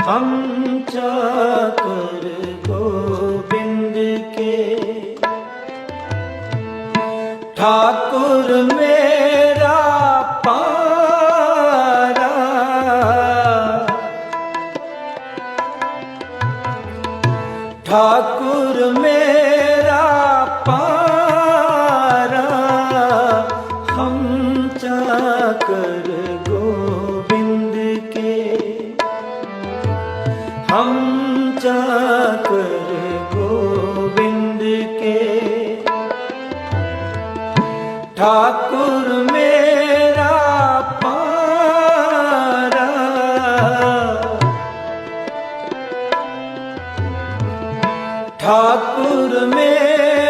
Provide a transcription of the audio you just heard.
ਹਮ ਚਾਕਰ ਗੋਬਿੰਦ ਕੇ ਠਾਕੁਰ ਮੇਰਾ ਪਾਰਾ ਠਾਕੁਰ ਮੇਰਾ ਪਾਰਾ ਹਮ ਚਾਕਰ हम चाकर गोविंद के ठाकुर मेरा पारा ठाकुर मेरा